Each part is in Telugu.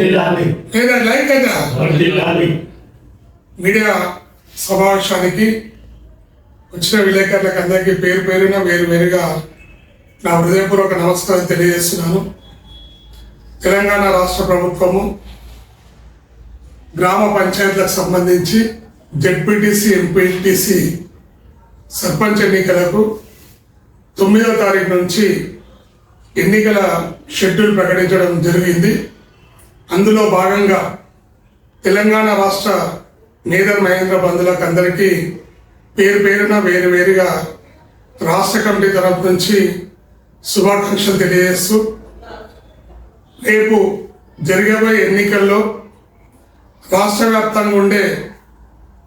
వర్ధిల్లాలి లేదా లైక్ కదా వర్ధిల్లాలి మీడియా సమావేశానికి వచ్చిన విలేకరులకు అందరికీ పేరు పేరున వేరు వేరుగా నా హృదయపూర్వక నమస్కారం తెలియజేస్తున్నాను. తెలంగాణ రాష్ట్ర ప్రభుత్వము గ్రామ పంచాయతీలకు సంబంధించి జెడ్పీటీసీ ఎంపీటీసీ సర్పంచ్ ఎన్నికలకు తొమ్మిదో తారీఖు నుంచి ఎన్నికల షెడ్యూల్ ప్రకటించడం జరిగింది. అందులో భాగంగా తెలంగాణ రాష్ట్ర మేధర్ మహేంద్ర బంధువులకు అందరికీ పేరు పేరున వేరు వేరుగా రాష్ట్ర కమిటీ తరపు నుంచి శుభాకాంక్షలు తెలియజేస్తూ రేపు జరగబోయే ఎన్నికల్లో రాష్ట్ర వ్యాప్తంగా ఉండే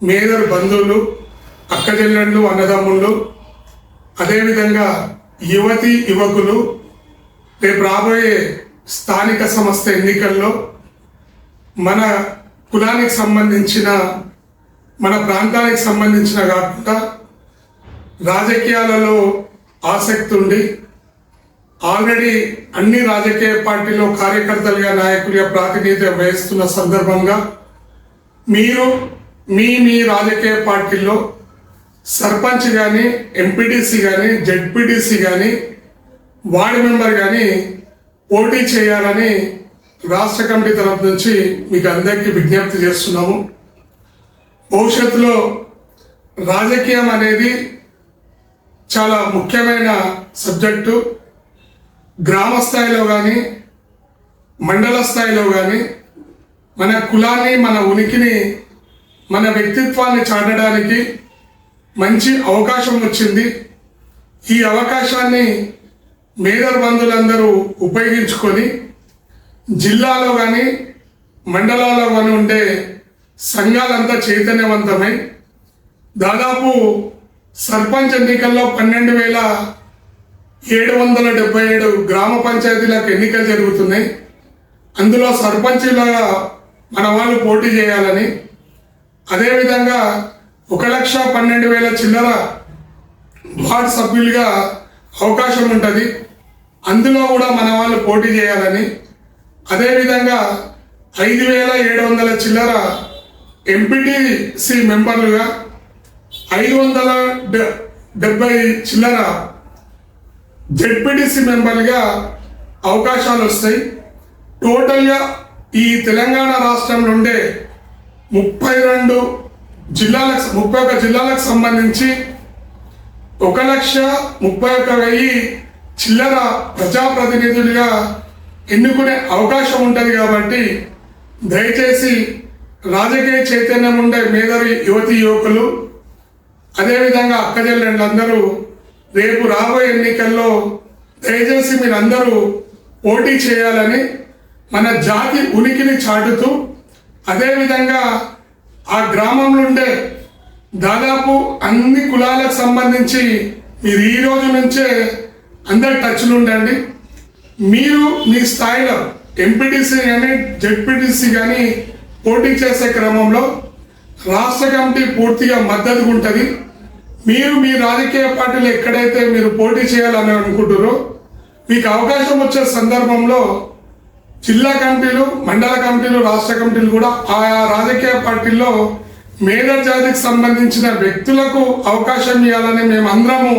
మేదర్ బంధువులు అక్కచెల్లెళ్ళు అన్నదమ్ముళ్ళు అదేవిధంగా యువతి యువకులు రేపు రాబోయే స్థానిక సంస్థ ఎన్నికల్లో మన కులానికి సంబంధించిన మన ప్రాంతానికి సంబంధించిన కాకుండా రాజకీయాలలో ఆసక్తి ఉండి ఆల్రెడీ అన్ని రాజకీయ పార్టీలో కార్యకర్తలుగా నాయకులుగా ప్రాతినిధ్యం వహిస్తున్న సందర్భంగా మీరు మీ మీ రాజకీయ పార్టీల్లో సర్పంచ్ కానీ ఎంపీటీసీ కానీ జెడ్పీటీసీ కానీ వార్డు మెంబర్ కానీ పోటీ చేయాలని రాష్ట్ర కమిటీ తరఫు నుంచి మీకు అందరికీ విజ్ఞప్తి చేస్తున్నాము. భవిష్యత్తులో రాజకీయం అనేది చాలా ముఖ్యమైన సబ్జెక్టు. గ్రామ స్థాయిలో కానీ మండల స్థాయిలో కానీ మన కులాన్ని మన ఉనికిని మన వ్యక్తిత్వాన్ని చాటడానికి మంచి అవకాశం వచ్చింది. ఈ అవకాశాన్ని మేదర్ బంధువులందరూ ఉపయోగించుకొని జిల్లాలో కానీ మండలాల్లో కానీ ఉండే సంఘాలంతా చైతన్యవంతమై దాదాపు సర్పంచ్ ఎన్నికల్లో పన్నెండు వేల ఏడు వందల డెబ్బై ఏడు గ్రామ పంచాయతీలకు ఎన్నికలు జరుగుతున్నాయి. అందులో సర్పంచులుగా మన వాళ్ళు పోటీ చేయాలని అదేవిధంగా ఒక లక్ష పన్నెండు వేల చిల్లర వార్డు సభ్యులుగా అవకాశం ఉంటుంది. అందులో కూడా మన వాళ్ళు పోటీ చేయాలని అదేవిధంగా ఐదు వేల ఏడు వందల చిల్లర ఎంపీటీసీ మెంబర్లుగా ఐదు వందల డెబ్బై చిల్లర జెడ్పీటీసీ మెంబర్లుగా అవకాశాలు వస్తాయి. టోటల్గా ఈ తెలంగాణ రాష్ట్రంలో ఉండే ముప్పై రెండు జిల్లాలకు ముప్పై ఒక జిల్లాలకు సంబంధించి ఒక లక్ష ముప్పై ఒక వెయ్యి చిల్లర ప్రజాప్రతినిధులుగా ఎన్నుకునే అవకాశం ఉంటుంది కాబట్టి దయచేసి రాజకీయ చైతన్యం ఉండే మేధావి యువతి యువకులు అదేవిధంగా అక్కజెల్లెండ్లందరూ రేపు రాబోయే ఎన్నికల్లో దయచేసి మీరందరూ పోటీ చేయాలని మన జాతి ఉనికిని చాటుతూ అదేవిధంగా ఆ గ్రామంలో ఉండే దాదాపు అన్ని కులాలకు సంబంధించి మీరు ఈ రోజు నుంచే అందరు టచ్లు ఉండండి. మీరు మీ స్థాయిలో ఎంపీటీసీ కానీ జెడ్పీటీసీ కానీ పోటీ చేసే క్రమంలో రాష్ట్ర కమిటీ పూర్తిగా మద్దతు ఉంటుంది. మీరు మీ రాజకీయ పార్టీలు ఎక్కడైతే మీరు పోటీ చేయాలని అనుకుంటారో మీకు అవకాశం వచ్చే సందర్భంలో జిల్లా కమిటీలు మండల కమిటీలు రాష్ట్ర కమిటీలు కూడా ఆయా రాజకీయ పార్టీల్లో మేజర్ జాతికి సంబంధించిన వ్యక్తులకు అవకాశం ఇవ్వాలని మేము అందరము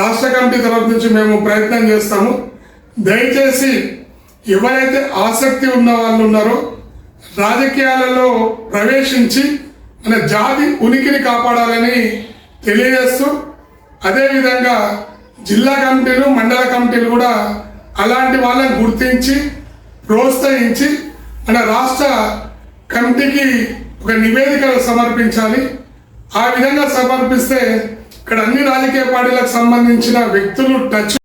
రాష్ట్ర కమిటీ తరఫు నుంచి మేము ప్రయత్నం చేస్తాము. దయచేసి ఎవరైతే ఆసక్తి ఉన్న వాళ్ళు ఉన్నారో రాజకీయాలలో ప్రవేశించి మన జాతి ఉనికిని కాపాడాలని తెలియజేస్తూ అదేవిధంగా జిల్లా కమిటీలు మండల కమిటీలు కూడా అలాంటి వాళ్ళని గుర్తించి ప్రోత్సహించి మన రాష్ట్ర కమిటీకి ఒక నివేదిక సమర్పించాలి. ఆ విధంగా సమర్పిస్తే ఇక్కడ అన్ని రాజకీయ పార్టీలకు సంబంధించిన వ్యక్తులు టచ్